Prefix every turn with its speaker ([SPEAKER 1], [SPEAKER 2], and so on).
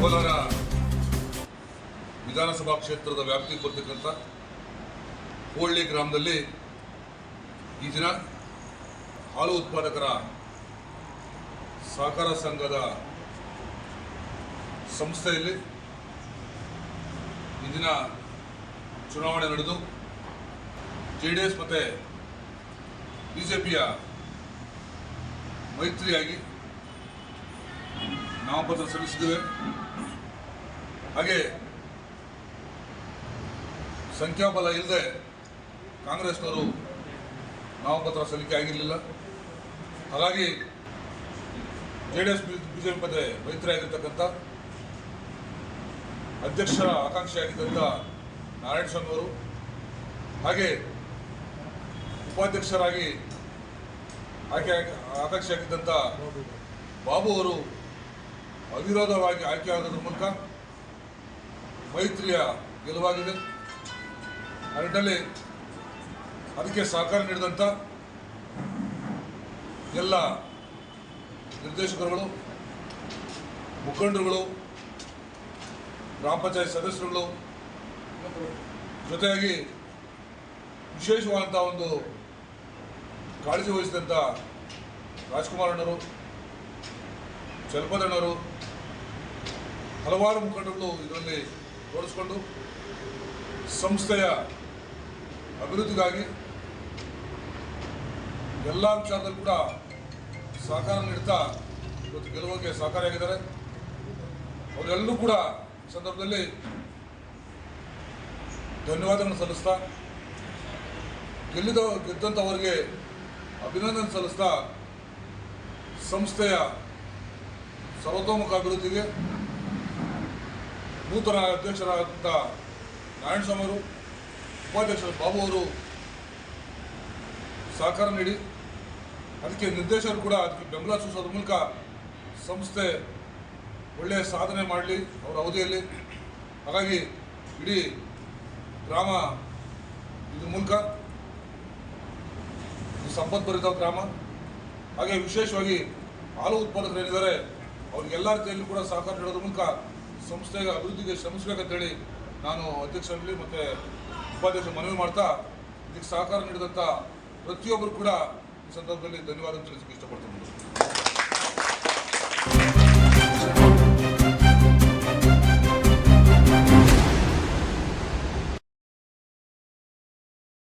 [SPEAKER 1] ಕೋಲಾರ ವಿಧಾನಸಭಾ ಕ್ಷೇತ್ರದ ವ್ಯಾಪ್ತಿಗೆ ಬರ್ತಕ್ಕಂಥ ಹೋಳ್ಳಿ ಗ್ರಾಮದಲ್ಲಿ ಈ ದಿನ ಹಾಲು ಉತ್ಪಾದಕರ ಸಹಕಾರ ಸಂಘದ ಸಂಸ್ಥೆಯಲ್ಲಿ ಇಂದಿನ ದಿನ ಚುನಾವಣೆ ನಡೆದು ಜೆ ಡಿ ಎಸ್ ಮತ್ತು ಬಿ ಜೆ ಪಿಯ ಮೈತ್ರಿಯಾಗಿ ನಾಮಪತ್ರ ಸಲ್ಲಿಸಿದ್ದೇವೆ. ಹಾಗೆ ಸಂಖ್ಯಾಬಲ ಇಲ್ಲದೆ ಕಾಂಗ್ರೆಸ್ನವರು ನಾಮಪತ್ರ ಸಲ್ಲಿಕೆ ಆಗಿರಲಿಲ್ಲ. ಹಾಗಾಗಿ ಜೆ ಡಿ ಎಸ್ ಬಿಜೆಪಿ ಮತ್ತೆ ಮೈತ್ರಿ ಆಗಿರ್ತಕ್ಕಂಥ ಅಧ್ಯಕ್ಷರ ಆಕಾಂಕ್ಷಿಯಾಗಿದ್ದಂಥ ನಾರಾಯಣ ಅವರು ಹಾಗೆ ಉಪಾಧ್ಯಕ್ಷರಾಗಿ ಆಯ್ಕೆ ಆಕಾಂಕ್ಷಿಯಾಗಿದ್ದಂಥ ಬಾಬು ಅವರು ಅವಿರೋಧವಾಗಿ ಆಯ್ಕೆಯಾಗೋದ್ರ ಮೂಲಕ ಮೈತ್ರಿಯ ಗೆಲುವಾಗಿದೆ. ಆ ನಿಟ್ಟಿನಲ್ಲಿ ಅದಕ್ಕೆ ಸಹಕಾರ ನೀಡಿದಂಥ ಎಲ್ಲ ನಿರ್ದೇಶಕರುಗಳು, ಮುಖಂಡರುಗಳು, ಗ್ರಾಮ ಪಂಚಾಯತ್ ಸದಸ್ಯರುಗಳು ಜೊತೆಯಾಗಿ ವಿಶೇಷವಾದಂಥ ಒಂದು ಕಾಳಜಿ ವಹಿಸಿದಂಥ ರಾಜ್ಕುಮಾರ್ ಅಣ್ಣರು ಚಲಪದಣ್ಣರು ಹಲವಾರು ಮುಖಂಡರುಗಳು ಇದರಲ್ಲಿ ತೋರಿಸ್ಕೊಂಡು ಸಂಸ್ಥೆಯ ಅಭಿವೃದ್ಧಿಗಾಗಿ ಎಲ್ಲ ವಿಚಾರದಲ್ಲೂ ಕೂಡ ಸಹಕಾರ ನೀಡ್ತಾ ಇವತ್ತು ಗೆಲುವಿಗೆ ಸಹಕಾರಿಯಾಗಿದ್ದಾರೆ. ಅವರೆಲ್ಲರೂ ಕೂಡ ಸಂದರ್ಭದಲ್ಲಿ ಧನ್ಯವಾದಗಳನ್ನು ಸಲ್ಲಿಸ್ತಾ, ಗೆಲ್ಲಿದ ಗೆದ್ದಂಥವರಿಗೆ ಅಭಿನಂದನೆ ಸಲ್ಲಿಸ್ತಾ ಸಂಸ್ಥೆಯ ಸರ್ವತೋಮುಖ ಅಭಿವೃದ್ಧಿಗೆ ನೂತನ ಅಧ್ಯಕ್ಷರಾದಂಥ ನಾರಾಯಣಸ್ವಾಮಿ ಅವರು ಉಪಾಧ್ಯಕ್ಷರು ಬಾಬು ಅವರು ಸಹಕಾರ ನೀಡಿ, ಅದಕ್ಕೆ ನಿರ್ದೇಶಕರು ಕೂಡ ಅದಕ್ಕೆ ಬೆಂಬಲ ಸೂಚಿಸೋದ್ರ ಮೂಲಕ ಸಂಸ್ಥೆ ಒಳ್ಳೆಯ ಸಾಧನೆ ಮಾಡಲಿ ಅವರ ಅವಧಿಯಲ್ಲಿ. ಹಾಗಾಗಿ ಇಡೀ ಗ್ರಾಮ ಇದ್ರ ಮೂಲಕ ಸಂಪದ್ಭರಿತ ಗ್ರಾಮ. ಹಾಗೆ ವಿಶೇಷವಾಗಿ ಹಾಲು ಉತ್ಪಾದಕರು ಏನಿದ್ದಾರೆ ಅವ್ರಿಗೆಲ್ಲ ರೀತಿಯಲ್ಲೂ ಕೂಡ ಸಹಕಾರ ನೀಡೋದ್ರ ಮೂಲಕ ಸಂಸ್ಥೆಯ ಅಭಿವೃದ್ಧಿಗೆ ಶ್ರಮಿಸಬೇಕಂತೇಳಿ ನಾನು ಅಧ್ಯಕ್ಷರಲ್ಲಿ ಮತ್ತು ಉಪಾಧ್ಯಕ್ಷರು ಮನವಿ ಮಾಡ್ತಾ ಇದಕ್ಕೆ ಸಹಕಾರ ನೀಡಿದಂಥ ಪ್ರತಿಯೊಬ್ಬರು ಕೂಡ ಈ ಸಂದರ್ಭದಲ್ಲಿ ಧನ್ಯವಾದ ತಿಳಿಸಕ್ಕೆ ಇಷ್ಟಪಡ್ತೀನಿ.